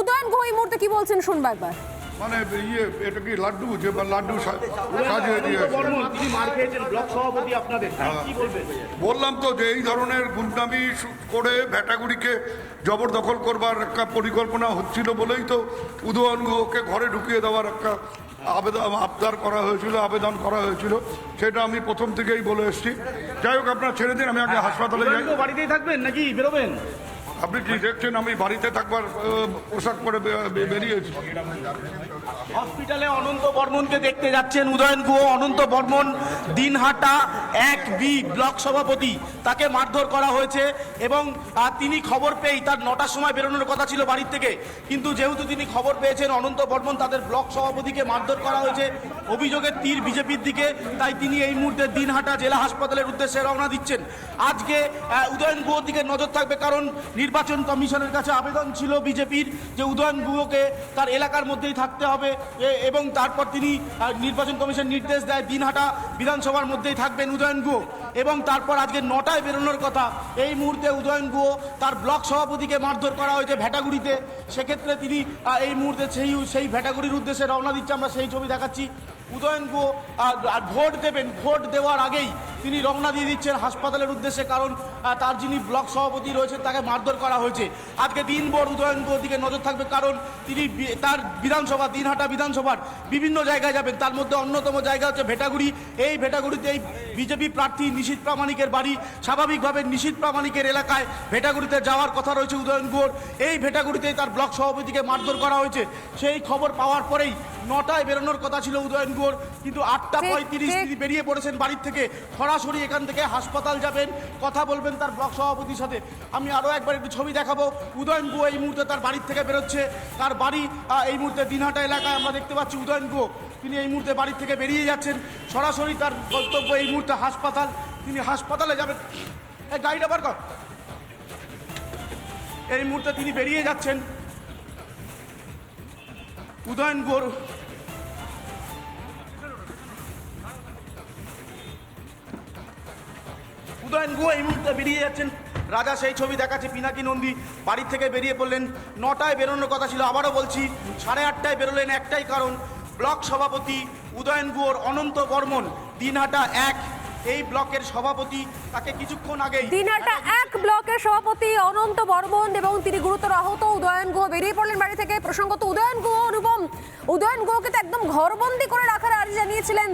উদয়ন গুহ এই মুহূর্তে কি বলছেন? শুনব একবার। মানে ইয়ে এটা কি লাড্ডু? যে বা লাড্ডু সাজিয়ে দিয়েছে। কি বলবেন? বললাম তো যে এই ধরনের গুন্ডামি করে ভেটাগুড়িকে জবরদখল করবার একটা পরিকল্পনা হচ্ছিল বলেই তো উদয়ন গুহকে ঘরে ঢুকিয়ে দেওয়ার একটা আবেদন আবদার করা হয়েছিল আবেদন করা হয়েছিল। সেটা আমি প্রথম থেকেই বলে এসেছি। যাই হোক আপনার ছেড়ে দিন আমি আগে হাসপাতালে যাই। বাড়িতেই থাকবেন নাকি? বেরোবেন? আপনি কি দেখছেন আমি বাড়িতে থাকবার পোশাক পরে বেরিয়েছি? হসপিটালে অনন্ত বর্মনকে দেখতে যাচ্ছেন উদয়ন গুহ, অনন্ত বর্মন, দিনহাটা, এক বি ব্লক সভাপতি। তাকে মারধর করা হয়েছে এবং তিনি খবর পেয়েই তার নটার সময় বেরোনোর কথা ছিল বাড়ির থেকে। কিন্তু যেহেতু তিনি খবর পেয়েছেন, অনন্ত বর্মন তাদের ব্লক সভাপতিকে মারধর করা হয়েছে। অভিযোগের তীর বিজেপির দিকে, তাই তিনি এই মুহূর্তে দিনহাটা জেলা হাসপাতালের উদ্দেশ্যে রওনা দিচ্ছেন। আজকে উদয়ন গুহর দিকে নজর থাকবে কারণ নির্বাচন কমিশনের কাছে আবেদন ছিল বিজেপির যে উদয়ন গুহকে তার এলাকার মধ্যেই থাকতে হবে। এবং তারপর তিনি নির্বাচন কমিশন নির্দেশ দেয় দিনহাটা বিধানসভার মধ্যেই থাকবেন উদয়ন গুহ। এবং তারপর আজকে নটায় বেরোনোর কথা, এই মুহূর্তে উদয়ন গুহ তার ব্লক সভাপতিকে মারধর করা হয়েছে ভেটাগুড়িতে। সেক্ষেত্রে তিনি এই মুহূর্তে সেই সেই ভেটাগুড়ির উদ্দেশ্যে রওনা দিচ্ছে, আমরা সেই ছবি দেখাচ্ছি। উদয়ন গুহ আর ভোট দেবেন, ভোট দেওয়ার আগেই তিনি রওনা দিয়ে দিচ্ছেন হাসপাতালের উদ্দেশ্যে কারণ তার যিনি ব্লক সভাপতি রয়েছেন তাকে মারধর করা হয়েছে। আজকে দিনভর উদয়ন গুহর দিকে নজর থাকবে কারণ তিনি তার বিধানসভা দিনহাটা বিধানসভার বিভিন্ন জায়গায় যাবেন। তার মধ্যে অন্যতম জায়গা হচ্ছে ভেটাগুড়ি। এই ভেটাগুড়িতে এই বিজেপি প্রার্থী নিশীত প্রামাণিকের বাড়ি। স্বাভাবিকভাবে নিশীত প্রামাণিকের এলাকায় ভেটাগুড়িতে যাওয়ার কথা রয়েছে উদয়ন গুহর এই ভেটাগুড়িতেই তার ব্লক সভাপতিকে মারধর করা হয়েছে। সেই খবর পাওয়ার পরেই নটায় বেরোনোর কথা ছিল উদয়ন গুহর কিন্তু আটটা পঁয়ত্রিশ তিনি বেরিয়ে পড়েছেন বাড়ির থেকে। সরাসরি এখান থেকে হাসপাতাল যাবেন, কথা বলবেন তার ব্লক সভাপতির সাথে। আমি আরও একবার একটু ছবি দেখাবো। উদয়ন গুহ এই মুহূর্তে তার বাড়ির থেকে বেরোচ্ছে। তার বাড়ি এই মুহূর্তে দিনহাটা এলাকায় আমরা দেখতে পাচ্ছি উদয়ন গুহ। তিনি এই মুহূর্তে বাড়ির থেকে বেরিয়ে যাচ্ছেন। সরাসরি তার গন্তব্য এই মুহূর্তে হাসপাতাল। তিনি হাসপাতালে যাবেন। এই গাড়িটা বার কর। এই মুহূর্তে তিনি বেরিয়ে যাচ্ছেন। উদয়ন উদয়ন গুহ এই মুহূর্তে বেরিয়ে যাচ্ছেন। রাজা সেই ছবি দেখাচ্ছে, পিনাকি নন্দী বাড়ির থেকে বেরিয়ে পড়লেন। নটায় বেরোনোর কথা ছিল, আবারও বলছি, সাড়ে আটটায় বেরোলেন একটাই কারণ, ব্লক সভাপতি উদয়ন গুহর অনন্ত বর্মন, দিনহাটা এক, এই ব্লকের সভাপতি তাকে কিছুক্ষণ আগেই দিনহাটা এক ব্লকের সভাপতি অনন্ত বর্মন এবং তিনি গুরুতর আহত উদয়ন গুহ। বেরিয়ে পড়লেন বাড়ি থেকে। প্রসঙ্গত উদয়ন গুহ অনুপম উদয়ন গুহকে তো একদম ঘরবন্দি করে রাখার আর্জি জানিয়েছিলেন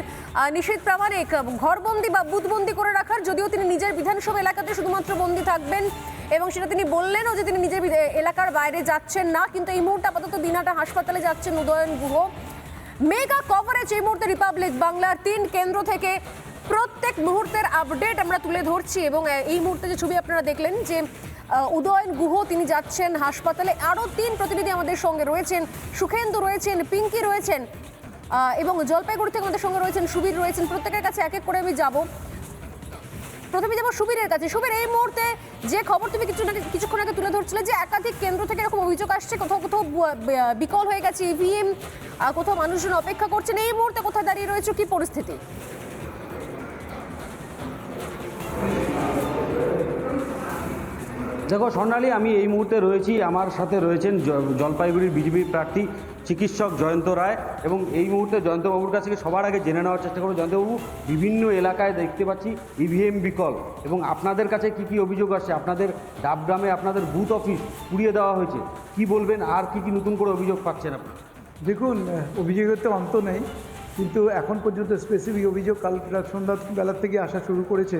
নিশীত প্রামাণিক। ঘরবন্দি বা বুথবন্দি করে রাখার, যদিও তিনি নিজের বিধানসভা এলাকাতে শুধুমাত্র বন্দি থাকবেন এবং সেটা তিনি বললেনও যে তিনি নিজের এলাকার বাইরে যাচ্ছেন না, কিন্তু এই মুহূর্তে আপাতত দিনাটা হাসপাতালে যাচ্ছেন উদয়ন গুহ মেগা কভারেজ এই মুহূর্তে রিপাবলিক বাংলার তিন কেন্দ্র থেকে প্রত্যেক মুহূর্তের আপডেট আমরা তুলে ধরছি এবং এই মুহূর্তে যে ছবি আপনারা দেখলেন যে উদয়ন গুহ তিনি যাচ্ছেন হাসপাতালে। আরও তিন প্রতিনিধি আমাদের সঙ্গে রয়েছেন। সুখেন্দু রয়েছেন, পিঙ্কি রয়েছেন এবং জলপাইগুড়ি থেকে আমাদের সঙ্গে রয়েছেন সুবীর রয়েছেন। প্রত্যেকের কাছে এক এক করে আমি যাব। প্রথমে যাব সুবীরের কাছে। সুবীর, এই মুহূর্তে যে খবর তুমি কিছু কিছুক্ষণ আগে তুলে ধরছিলে যে একাধিক কেন্দ্র থেকে এরকম অভিযোগ আসছে, কোথাও কোথাও বিকল হয়ে গেছে ইভিএম কোথাও মানুষজন অপেক্ষা করছেন, এই মুহূর্তে কোথায় দাঁড়িয়ে রয়েছে, কি পরিস্থিতি? দেখো স্বর্ণালী আমি এই মুহূর্তে রয়েছি, আমার সাথে রয়েছেন জলপাইগুড়ির বিজেপি প্রার্থী চিকিৎসক জয়ন্ত রায় এবং এই মুহূর্তে জয়ন্তবাবুর কাছ থেকে সবার আগে জেনে নেওয়ার চেষ্টা করব। জয়ন্তবাবু, বিভিন্ন এলাকায় দেখতে পাচ্ছি ইভিএম বিকল এবং আপনাদের কাছে কি কি অভিযোগ আসছে? আপনাদের ডাবগ্রামে আপনাদের বুথ অফিস পুড়িয়ে দেওয়া হয়েছে। কি বলবেন? আর কি কি নতুন করে অভিযোগ পাচ্ছেন আপনি দেখুন, অভিযোগের তো অন্ত নেই। কিন্তু এখন পর্যন্ত স্পেসিফিক অভিযোগ কাল রাত সন্ধ্যা বেলার থেকে আসা শুরু করেছে।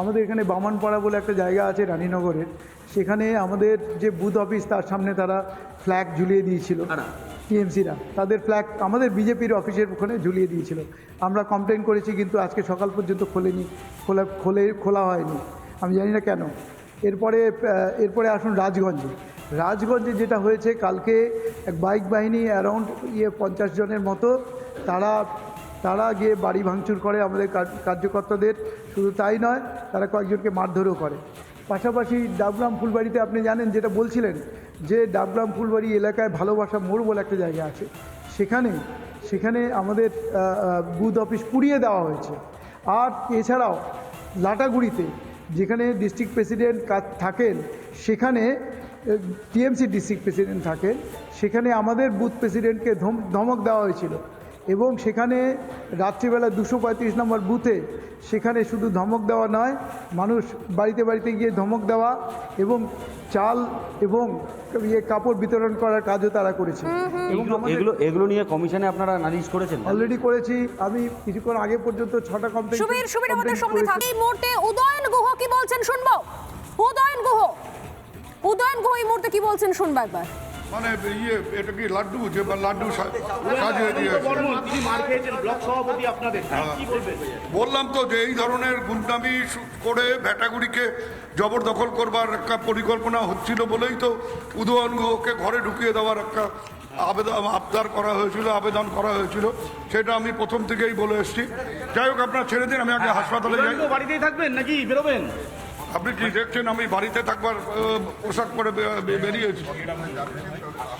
আমাদের এখানে বামনপাড়া বলে একটা জায়গা আছে রানীনগরের। সেখানে আমাদের যে বুথ অফিস তার সামনে তারা ফ্ল্যাগ ঝুলিয়ে দিয়েছিল। টিএমসিরা। তাদের ফ্ল্যাগ আমাদের বিজেপির অফিসের ওখানে ঝুলিয়ে দিয়েছিল। আমরা কমপ্লেন করেছি কিন্তু আজকে সকাল পর্যন্ত খোলেনি খোলা খোলে খোলা হয়নি। আমি জানি না কেন। এরপরে এরপরে আসুন রাজগঞ্জে। রাজগঞ্জে যেটা হয়েছে কালকে এক বাইক বাহিনী অ্যারাউন্ড ইয়ে পঞ্চাশ জনের মতো তারা তারা গিয়ে বাড়ি ভাঙচুর করে আমাদের কার্যকর্তাদের। শুধু তাই নয়, তারা কয়েকজনকে মারধরও করে। পাশাপাশি ডাবগ্রাম ফুলবাড়িতে আপনি জানেন, যেটা বলছিলেন যে ডাবগ্রাম ফুলবাড়ি এলাকায় ভালোবাসা মোড় বলে একটা জায়গা আছে। সেখানে সেখানে আমাদের বুথ অফিস পুড়িয়ে দেওয়া হয়েছে। আর এছাড়াও লাটাগুড়িতে যেখানে ডিস্ট্রিক্ট প্রেসিডেন্ট থাকেন, সেখানে টিএমসি ডিস্ট্রিক্ট প্রেসিডেন্ট থাকেন, সেখানে আমাদের বুথ প্রেসিডেন্টকে ধম- ধমক দেওয়া হয়েছিল। এবং সেখানে রাত্রিবেলা দুশো পঁয়ত্রিশ নম্বর বুথে সেখানে শুধু ধমক দেওয়া নয় মানুষ বাড়িতে বাড়িতে গিয়ে ধমক দেওয়া এবং চাল এবং ইয়ে কাপড় বিতরণ করার কাজও তারা করেছে। এবং এগুলো এগুলো এগুলো নিয়ে কমিশনে আপনারা নালিশ করেছেন? অলরেডি করেছি। আমি কিছুক্ষণ আগে পর্যন্ত ছটা কমপ্লেন সুবীর সুবীর আমাদের সঙ্গে থাকে। এই মুহূর্তে উদয়ন গুহ কি বলছেন শুনব? উদয়ন গুহ উদয়ন গুহ এই মুহূর্তে কি বলছেন শুনব একবার? মানে ইয়ে এটা কি লাড্ডু? যে লাড্ডু সাজিয়ে দিয়েছে। কি বলবেন? বললাম তো যে এই ধরনের গুন্ডামি করে ভেটাগুড়িকে জবরদখল করবার একটা পরিকল্পনা হচ্ছিল বলেই তো উদয়ন গুহকে ঘরে ঢুকিয়ে দেওয়ার একটা আবেদন আবদার করা হয়েছিল আবেদন করা হয়েছিল। সেটা আমি প্রথম থেকেই বলে এসেছি। যাই হোক আপনার ছেড়ে দিন আমি আগে হাসপাতালে যাই। বাড়িতেই থাকবেন নাকি? বেরোবেন? আপনি কি দেখছেন আমি বাড়িতে থাকবার পোশাক পরে বেরিয়েছি?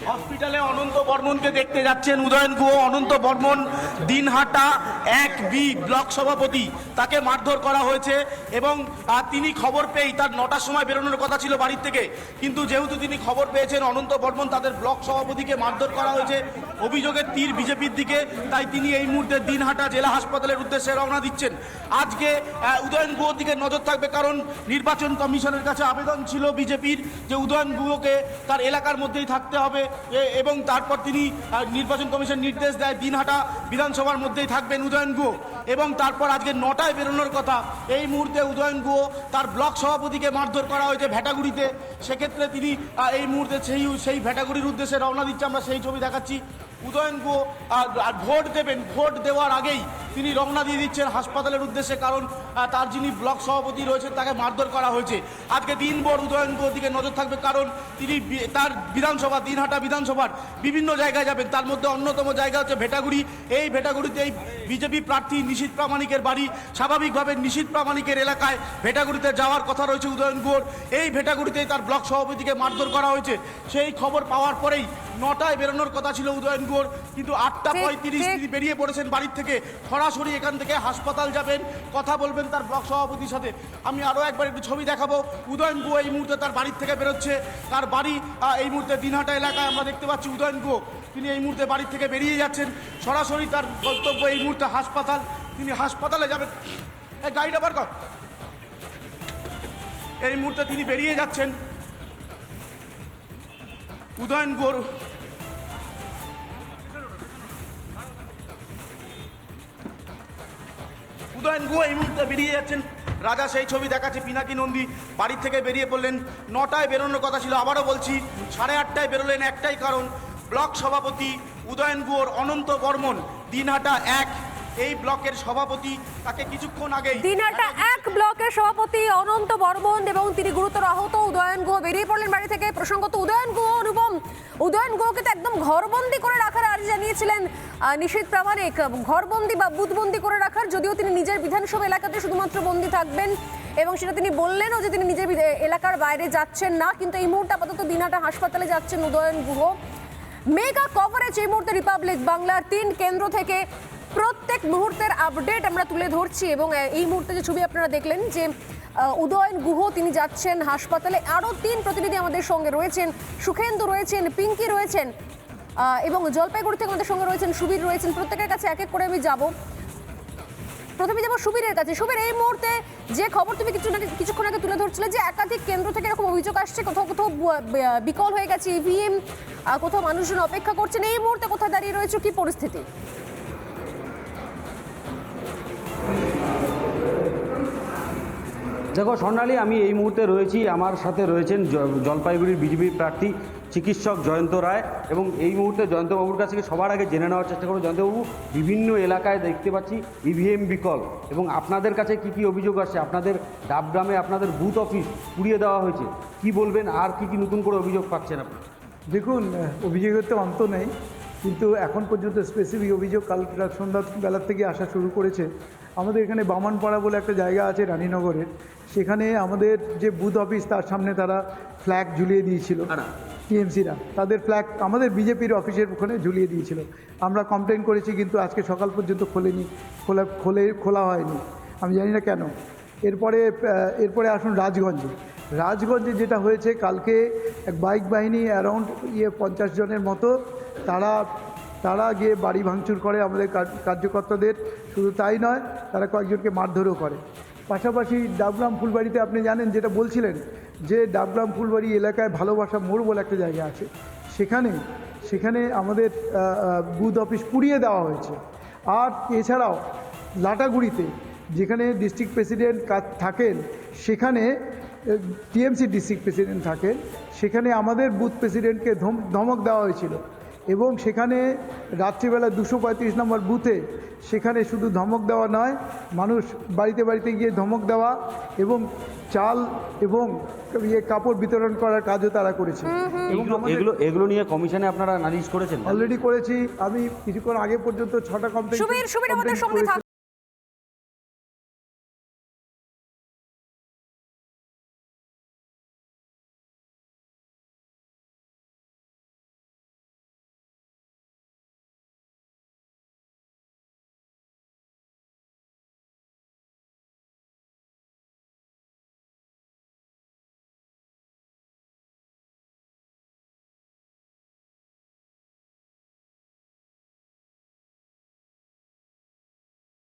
হসপিটালে অনন্ত বর্মনকে দেখতে যাচ্ছেন উদয়ন গুহ। অনন্ত বর্মন, দিনহাটা এক বি ব্লক সভাপতি। তাকে মারধর করা হয়েছে এবং তিনি খবর পেয়েই তার নটার সময় বেরোনোর কথা ছিল বাড়ির থেকে। কিন্তু যেহেতু তিনি খবর পেয়েছেন, অনন্ত বর্মন তাদের ব্লক সভাপতিকে মারধর করা হয়েছে। অভিযোগের তীর বিজেপির দিকে। তাই তিনি এই মুহূর্তে দিনহাটা জেলা হাসপাতালের উদ্দেশ্যে রওনা দিচ্ছেন। আজকে উদয়ন গুহর দিকে নজর থাকবে কারণ নির্বাচন কমিশনের কাছে আবেদন ছিল বিজেপির যে উদয়ন গুহকে তার এলাকার মধ্যেই থাকতে হবে এবং তারপর তিনি নির্বাচন কমিশন নির্দেশ দেয় দিনহাটা বিধানসভার মধ্যেই থাকবেন উদয়ন গুহ। এবং তারপর আজকে নটায় বেরোনোর কথা, এই মুহূর্তে উদয়ন গুহ তার ব্লক সভাপতিকে মারধর করা হয়েছে ভেটাগুড়িতে। সেক্ষেত্রে তিনি এই মুহূর্তে সেই সেই ভেটাগুড়ির উদ্দেশ্যে রওনা দিচ্ছে, আমরা সেই ছবি দেখাচ্ছি। উদয়ন গুহ আর ভোট দেবেন, ভোট দেওয়ার আগেই তিনি রওনা দিয়ে দিচ্ছেন হাসপাতালের উদ্দেশ্যে, কারণ তার যিনি ব্লক সভাপতি রয়েছেন তাকে মারধর করা হয়েছে। আজকে দিনভর উদয়ন গুহর দিকে নজর থাকবে, কারণ তিনি তার বিধানসভা, দিনহাটা বিধানসভার বিভিন্ন জায়গায় যাবেন। তার মধ্যে অন্যতম জায়গা হচ্ছে ভেটাগুড়ি। এই ভেটাগুড়িতে এই বিজেপি প্রার্থী নিশীত প্রামাণিকের বাড়ি। স্বাভাবিকভাবে নিশীত প্রামাণিকের এলাকায় ভেটাগুড়িতে যাওয়ার কথা রয়েছে উদয়ন গুহর এই ভেটাগুড়িতেই তার ব্লক সভাপতিকে মারধর করা হয়েছে। সেই খবর পাওয়ার পরেই নটায় বেরোনোর কথা ছিল উদয়ন গুহর কিন্তু আটটা পঁয়ত্রিশ তিনি বেরিয়ে পড়েছেন বাড়ির থেকে। সরাসরি এখান থেকে হাসপাতাল যাবেন কথা বলবেন তার ব্লক সভাপতির সাথে। আমি আরও একবার একটু ছবি দেখাবো। উদয়ন গুহ এই মুহূর্তে তার বাড়ির থেকে বেরোচ্ছে। তার বাড়ি এই মুহূর্তে দিনহাটা এলাকায় আমরা দেখতে পাচ্ছি উদয়ন গুহ তিনি এই মুহূর্তে বাড়ির থেকে বেরিয়ে যাচ্ছেন। সরাসরি তার গন্তব্য এই মুহূর্তে হাসপাতাল। তিনি হাসপাতালে যাবেন। এই গাড়িটা বার কর। এই মুহূর্তে তিনি বেরিয়ে যাচ্ছেন। উদয়ন গুহর উদয়ন গুহ এই মুহূর্তে বেরিয়ে যাচ্ছেন। রাজা সেই ছবি দেখাচ্ছে, পিনাকি নন্দী বাড়ির থেকে বেরিয়ে পড়লেন। নটায় বেরোনোর কথা ছিল, আবারও বলছি, সাড়ে আটটায় বেরোলেন একটাই কারণ, ব্লক সভাপতি উদয়ন গুহর অনন্ত বর্মন, দিনহাটা এক এই ব্লকের সভাপতি তাকে কিছুক্ষণ আগেই দিনহাটা এক ব্লকের সভাপতি অনন্ত বর্মন এবং তিনি গুরুতর আহত উদয়ন গুহ। বেরিয়ে পড়লেন বাড়ি থেকে। প্রসঙ্গত উদয়ন গুহ অনুপম। উদয়ন গুহকে তো একদম ঘরবন্দি করে রাখার আর্জি জানিয়েছিলেন নিশীথ প্রামাণিক। ঘরবন্দি বা বুথবন্দি করে রাখার যদিও তিনি নিজের বিধানসভা এলাকাতে শুধুমাত্র বন্দি থাকবেন এবং সেটা তিনি বললেনও যে তিনি নিজের এলাকার বাইরে যাচ্ছেন না। কিন্তু এই মুহূর্তে আপাতত দিনাটা হাসপাতালে যাচ্ছেন উদয়ন গুহ। মেগা কভারেজ এই মুহূর্তে রিপাবলিক বাংলার তিন কেন্দ্র থেকে প্রত্যেক মুহূর্তের আপডেট আমরা তুলে ধরছি এবং এই মুহূর্তে যে ছবি আপনারা দেখলেন যে উদয়ন গুহ তিনি যাচ্ছেন হাসপাতালে। আরও তিন প্রতিনিধি আমাদের সঙ্গে রয়েছেন। সুখেন্দু রয়েছেন, পিঙ্কি রয়েছেন এবং জলপাইগুড়ি থেকে আমাদের সঙ্গে রয়েছেন সুবীর রয়েছেন। প্রত্যেকের কাছে এক এক করে আমি যাব। প্রথমে যাব সুবীরের কাছে। সুবীর, এই মুহূর্তে যে খবর তুমি কিছু কিছুক্ষণ আগে তুলে ধরছিলে যে একাধিক কেন্দ্র থেকে এরকম অভিযোগ আসছে, কোথাও কোথাও বিকল হয়ে গেছে ইভিএম কোথাও মানুষজন অপেক্ষা করছেন। এই মুহূর্তে কোথায় দাঁড়িয়ে রয়েছে, কি পরিস্থিতি? দেখো স্বর্ণালী আমি এই মুহূর্তে রয়েছি, আমার সাথে রয়েছেন জলপাইগুড়ির বিজেপি প্রার্থী চিকিৎসক জয়ন্ত রায় এবং এই মুহূর্তে জয়ন্তবাবুর কাছ থেকে সবার আগে জেনে নেওয়ার চেষ্টা করব। জয়ন্তবাবু, বিভিন্ন এলাকায় দেখতে পাচ্ছি ইভিএম বিকল এবং আপনাদের কাছে কি কি অভিযোগ আসছে? আপনাদের ডাবগ্রামে আপনাদের বুথ অফিস পুড়িয়ে দেওয়া হয়েছে। কি বলবেন? আর কি কি নতুন করে অভিযোগ পাচ্ছেন আপনি? দেখুন, অভিযোগের তো অন্ত নেই। কিন্তু এখন পর্যন্ত স্পেসিফিক অভিযোগ কাল রাত সন্ধ্যা বেলার থেকে আসা শুরু করেছে। আমাদের এখানে বামনপাড়া বলে একটা জায়গা আছে রানীনগরের। সেখানে আমাদের যে বুথ অফিস তার সামনে তারা ফ্ল্যাগ ঝুলিয়ে দিয়েছিল। টিএমসিরা। তাদের ফ্ল্যাগ আমাদের বিজেপির অফিসের ওখানে ঝুলিয়ে দিয়েছিল। আমরা কমপ্লেন করেছি কিন্তু আজকে সকাল পর্যন্ত খোলেনি খোলা খোলে খোলা হয়নি। আমি জানি না কেন। এরপরে এরপরে আসুন রাজগঞ্জে। রাজগঞ্জে যেটা হয়েছে কালকে এক বাইক বাহিনী অ্যারাউন্ড ইয়ে পঞ্চাশ জনের মতো তারা তারা গিয়ে বাড়ি ভাঙচুর করে আমাদের কার্যকর্তাদের। শুধু তাই নয়, তারা কয়েকজনকে মারধরও করে। পাশাপাশি ডাবগ্রাম ফুলবাড়িতে আপনি জানেন, যেটা বলছিলেন যে ডাবগ্রাম ফুলবাড়ি এলাকায় ভালোবাসা মোড় বলে একটা জায়গা আছে। সেখানে সেখানে আমাদের বুথ অফিস পুড়িয়ে দেওয়া হয়েছে। আর এছাড়াও লাটাগুড়িতে যেখানে ডিস্ট্রিক্ট প্রেসিডেন্ট থাকেন, সেখানে টিএমসি ডিস্ট্রিক্ট প্রেসিডেন্ট থাকেন, সেখানে আমাদের বুথ প্রেসিডেন্টকে ধম- ধমক দেওয়া হয়েছিল। এবং সেখানে রাত্রিবেলা দুশো পঁয়ত্রিশ নম্বর বুথে সেখানে শুধু ধমক দেওয়া নয় মানুষ বাড়িতে বাড়িতে গিয়ে ধমক দেওয়া এবং চাল এবং ইয়ে কাপড় বিতরণ করার কাজও তারা করেছে। এগুলো এগুলো এগুলো নিয়ে কমিশনে আপনারা নালিশ করেছেন? অলরেডি করেছি। আমি কিছুক্ষণ আগে পর্যন্ত ছটা কমপ্লেন